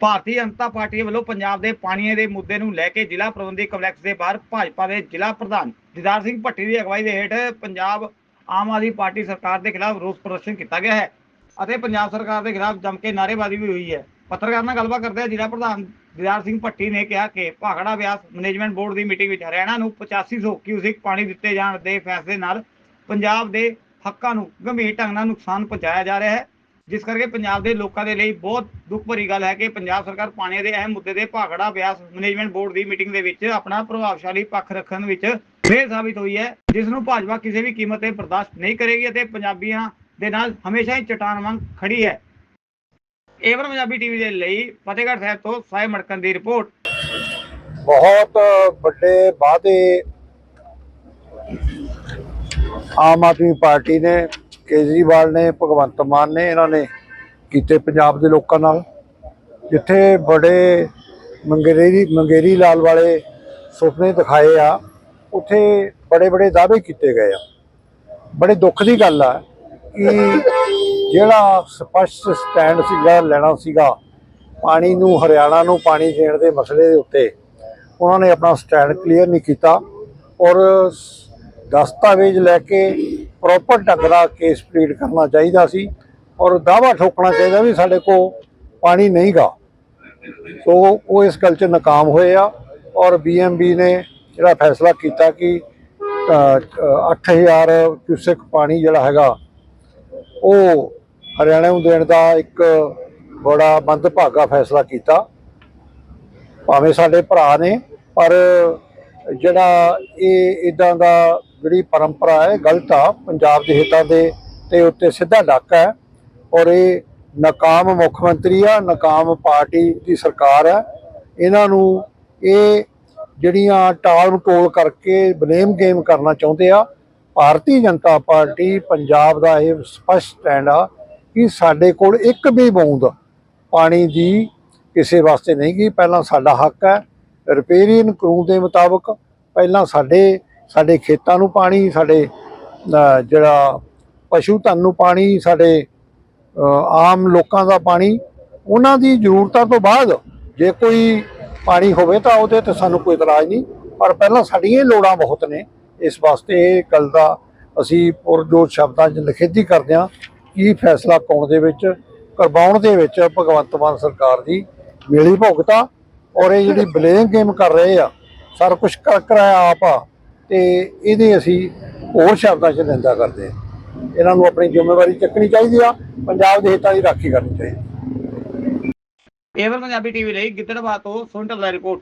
Bharatiya Janata party ਵੱਲੋਂ ਪੰਜਾਬ ਦੇ ਪਾਣੀਆਂ ਦੇ ਮੁੱਦੇ ਨੂੰ ਲੈ ਕੇ ਜ਼ਿਲ੍ਹਾ ਪ੍ਰਬੰਧਕੀ ਕੰਪਲੈਕਸ ਦੇ ਬਾਹਰ ਭਾਜਪਾ ਦੇ ਜ਼ਿਲ੍ਹਾ ਪ੍ਰਧਾਨ ਦਿਦਾਰ ਸਿੰਘ ਭੱਟੀ ਦੀ ਅਗਵਾਈ ਦੇ ਹੇਠ ਪੰਜਾਬ ਆਮ ਆਦਮੀ ਪਾਰਟੀ ਸਰਕਾਰ ਦੇ ਖਿਲਾਫ ਰੋਸ ਪ੍ਰਦਰਸ਼ਨ ਕੀਤਾ ਗਿਆ ਹੈ ਅਤੇ ਪੰਜਾਬ ਸਰਕਾਰ ਦੇ ਖਿਲਾਫ ਜੰਮ ਕੇ ਨਾਅਰੇਬਾਜ਼ੀ ਵੀ ਹੋਈ ਹੈ। ਪੱਤਰਕਾਰ ਨਾਲ ਗੱਲਬਾਤ ਕਰਦੇ ਜ਼ਿਲ੍ਹਾ ਪ੍ਰਧਾਨ ਦਿਦਾਰ ਸਿੰਘ ਭੱਟੀ ਨੇ ਕਿਹਾ ਕਿ ਭਾਖੜਾ ਵਿਆਸ ਮੈਨੇਜਮੈਂਟ ਬੋਰਡ ਦੀ ਮੀਟਿੰਗ ਵਿੱਚ ਹਰਿਆਣਾ ਨੂੰ 8500 ਕਿਊਸਿਕ ਪਾਣੀ ਦਿੱਤੇ ਜਾਣ ਦੇ ਫੈਸਲੇ ਨਾਲ ਪੰਜਾਬ ਦੇ ਹੱਕਾਂ ਨੂੰ ਗੰਭੀਰ ਢੰਗ ਨਾਲ ਨੁਕਸਾਨ ਪਹੁੰਚਾਇਆ ਜਾ ਰਿਹਾ ਹੈ। ਜਿਸ ਕਰਕੇ ਪੰਜਾਬ ਦੇ ਲੋਕਾਂ ਦੇ ਲਈ ਬਹੁਤ ਦੁੱਖ ਭਰੀ ਗੱਲ ਹੈ ਕਿ ਪੰਜਾਬ ਸਰਕਾਰ ਪਾਣੀ ਦੇ ਅਹਿਮ ਮੁੱਦੇ ਤੇ ਭਾਖੜਾ ਵਿਆਸ ਮੈਨੇਜਮੈਂਟ ਬੋਰਡ ਦੀ ਮੀਟਿੰਗ ਦੇ ਵਿੱਚ ਆਪਣਾ ਪ੍ਰਭਾਵਸ਼ਾਲੀ ਪੱਖ ਰੱਖਣ ਵਿੱਚ ਫੇਲ ਸਾਬਿਤ ਹੋਈ ਹੈ। ਜਿਸ ਨੂੰ ਭਾਜਪਾ ਕਿਸੇ ਵੀ ਕੀਮਤ ਤੇ ਬਰਦਾਸ਼ਤ ਨਹੀਂ ਕਰੇਗੀ ਅਤੇ ਪੰਜਾਬੀਆਂ ਦੇ ਨਾਲ ਹਮੇਸ਼ਾ ਹੀ ਚਟਾਨ ਵਾਂਗ ਖੜੀ ਹੈ। ਏਵਨ ਪੰਜਾਬੀ ਟੀਵੀ ਦੇ ਲਈ ਫਤਿਹਗੜ੍ਹ ਸਾਹਿਬ ਤੋਂ ਸਾਹਿਬ ਮੜਕਨ ਦੀ ਰਿਪੋਰਟ। ਬਹੁਤ ਵੱਡੇ ਵਾਅਦੇ ਆਮ ਆਦਮੀ ਪਾਰਟੀ ਨੇ ਕੇਜਰੀਵਾਲ ਨੇ, ਭਗਵੰਤ ਮਾਨ ਨੇ, ਇਹਨਾਂ ਨੇ ਕੀਤੇ ਪੰਜਾਬ ਦੇ ਲੋਕਾਂ ਨਾਲ। ਜਿੱਥੇ ਬੜੇ ਮੰਗੇਰੀ ਮੰਗੇਰੀ ਲਾਲ ਵਾਲੇ ਸੁਪਨੇ ਦਿਖਾਏ ਆ, ਉੱਥੇ ਬੜੇ ਬੜੇ ਦਾਅਵੇ ਕੀਤੇ ਗਏ ਆ। ਬੜੇ ਦੁੱਖ ਦੀ ਗੱਲ ਆ ਕਿ ਜਿਹੜਾ ਸਪਸ਼ਟ ਸਟੈਂਡ ਸੀਗਾ, ਲੈਣਾ ਸੀਗਾ, ਪਾਣੀ ਨੂੰ, ਹਰਿਆਣਾ ਨੂੰ ਪਾਣੀ ਦੇਣ ਦੇ ਮਸਲੇ ਦੇ ਉੱਤੇ, ਉਹਨਾਂ ਨੇ ਆਪਣਾ ਸਟੈਂਡ ਕਲੀਅਰ ਨਹੀਂ ਕੀਤਾ। ਔਰ ਦਸਤਾਵੇਜ਼ ਲੈ ਕੇ ਪ੍ਰੋਪਰ ਢੰਗ ਦਾ ਕੇਸ ਪਲੀਡ ਕਰਨਾ ਚਾਹੀਦਾ ਸੀ ਔਰ ਦਾਵਾ ਠੋਕਣਾ ਚਾਹੀਦਾ ਵੀ ਸਾਡੇ ਕੋਲ ਪਾਣੀ ਨਹੀਂਗਾ ਸੋ ਉਹ ਇਸ ਗੱਲ 'ਚ ਨਾਕਾਮ ਹੋਏ ਆ ਔਰ ਬੀਐਮਬੀ ਨੇ ਜਿਹੜਾ ਫੈਸਲਾ ਕੀਤਾ ਕਿ ਅ, ਅ, 8000 ਕਿਊਸੈਕ ਪਾਣੀ ਜਿਹੜਾ ਹੈਗਾ ਉਹ ਹਰਿਆਣਾ ਨੂੰ ਦੇਣ ਦਾ ਇੱਕ ਬੜਾ ਮੰਦਭਾਗਾ ਫੈਸਲਾ ਕੀਤਾ। ਭਾਵੇਂ ਸਾਡੇ ਭਰਾ ਨੇ ਪਰ ਜਿਹੜਾ ਇਹ ਇਦਾਂ ਦਾ ਜਿਹੜੀ ਪਰੰਪਰਾ ਹੈ, ਗਲਤ ਆ, ਪੰਜਾਬ ਦੇ ਹਿੱਤਾਂ ਦੇ ਤੇ ਉੱਤੇ ਸਿੱਧਾ ਡਾਕਾ ਹੈ ਔਰ ਇਹ ਨਾਕਾਮ ਮੁੱਖ ਮੰਤਰੀ ਆ, ਨਾਕਾਮ ਪਾਰਟੀ ਦੀ ਸਰਕਾਰ ਹੈ। ਇਹਨਾਂ ਨੂੰ ਇਹ ਜਿਹੜੀਆਂ ਟਾਲ ਮਟੋਲ ਕਰਕੇ ਬਲੇਮ ਗੇਮ ਕਰਨਾ ਚਾਹੁੰਦੇ ਆ, ਭਾਰਤੀ ਜਨਤਾ ਪਾਰਟੀ ਪੰਜਾਬ ਦਾ ਇਹ ਸਪਸ਼ਟ ਸਟੈਂਡ ਆ ਕਿ ਸਾਡੇ ਕੋਲ ਇੱਕ ਵੀ ਬੂੰਦ ਪਾਣੀ ਦੀ ਕਿਸੇ ਵਾਸਤੇ ਨਹੀਂ ਗਈ। ਪਹਿਲਾਂ ਸਾਡਾ ਹੱਕ ਹੈ ਰਿਪੇਰੀਅਨ ਕਾਨੂੰਨ ਦੇ ਮੁਤਾਬਕ ਪਹਿਲਾਂ ਸਾਡੇ ਸਾਡੇ ਖੇਤਾਂ ਨੂੰ ਪਾਣੀ, ਸਾਡੇ ਜਿਹੜਾ ਪਸ਼ੂ ਧਨ ਨੂੰ ਪਾਣੀ, ਸਾਡੇ ਆਮ ਲੋਕਾਂ ਦਾ ਪਾਣੀ, ਉਹਨਾਂ ਦੀ ਜ਼ਰੂਰਤਾਂ ਤੋਂ ਬਾਅਦ ਜੇ ਕੋਈ ਪਾਣੀ ਹੋਵੇ ਤਾਂ ਉਹਦੇ ਤੇ ਸਾਨੂੰ ਕੋਈ ਇਤਰਾਜ਼ ਨਹੀਂ। ਪਰ ਪਹਿਲਾਂ ਸਾਡੀਆਂ ਲੋੜਾਂ ਬਹੁਤ ਨੇ। ਇਸ ਵਾਸਤੇ ਇਹ ਗੱਲ ਦਾ ਅਸੀਂ ਪੁਰਜੋਰ ਸ਼ਬਦਾਂ 'ਚ ਨਿਖੇਧੀ ਕਰਦੇ ਹਾਂ ਕੀ ਫੈਸਲਾ ਕੌਣ ਦੇ ਵਿੱਚ, ਕਰਵਾਉਣ ਦੇ ਵਿੱਚ ਭਗਵੰਤ ਮਾਨ ਸਰਕਾਰ ਦੀ ਮਿਲੀ ਭੁਗਤਾ ਔਰ ਇਹ ਜਿਹੜੀ ਬਲੇਮ ਗੇਮ ਕਰ ਰਹੇ ਆ, ਸਾਰਾ ਕੁਝ ਕਰ ਕਰਾਇਆ ਆਪ ਆ। ਤੇ ਇਹਦੇ ਅਸੀਂ ਹੋਰ ਸ਼ਬਦਾਂ 'ਚ ਨਿੰਦਾ ਕਰਦੇ ਹਾਂ। ਇਹਨਾਂ ਨੂੰ ਆਪਣੀ ਜ਼ਿੰਮੇਵਾਰੀ ਚੱਕਣੀ ਚਾਹੀਦੀ ਆ, ਪੰਜਾਬ ਦੇ ਹਿੱਤਾਂ ਦੀ ਰਾਖੀ ਕਰਨੀ ਚਾਹੀਦੀ। ਏਵਨ ਪੰਜਾਬੀ ਟੀਵੀ ਲਈ ਗਿੱਦੜਬਾਹ ਤੋਂ ਸੁੰਟਲ ਦਾ ਰਿਪੋਰਟ।